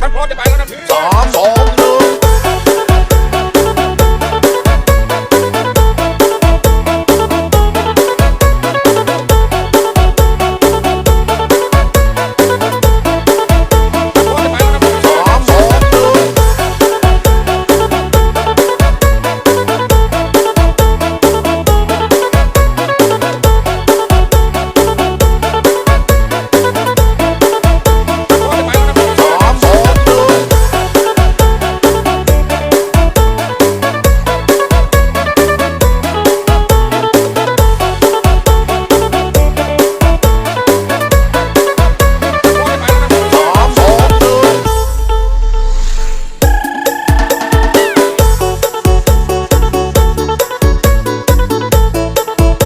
ฉันพร้อมจะไปแล้วนะพี่ สามสอง